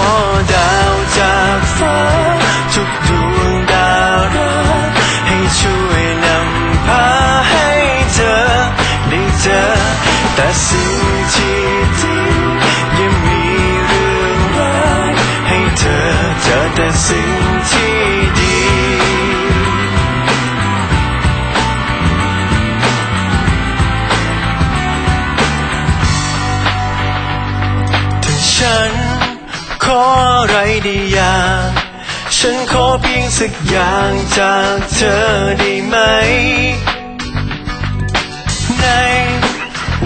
อ แต่สิ่งที่ดีถ้าฉันขออะไรได้อย่างฉันขอเพียงสักอย่างจากเธอได้ไหม ใน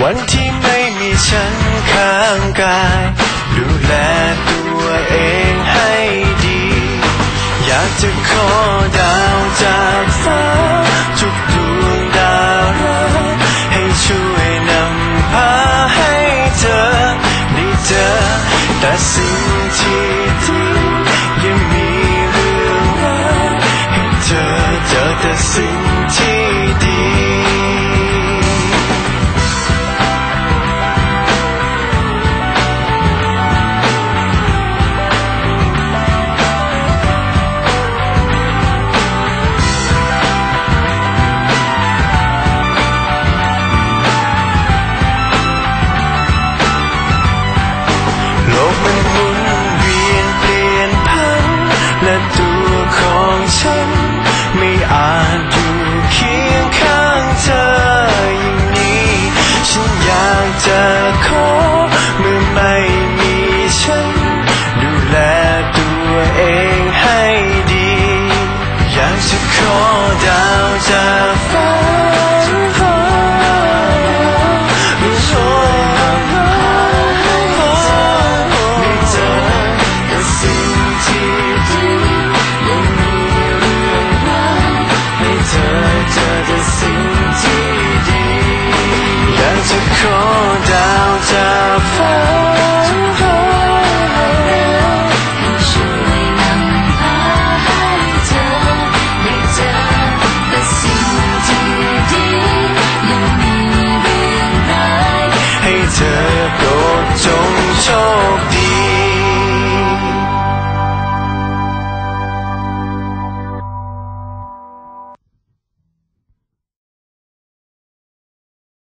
วันที่ไม่มีฉันข้างกาย จะขอดาวจากฟ้าทุกดวงดาวรักให้ช่วยนำพาให้เธอได้เจอแต่สิ่งที่ดี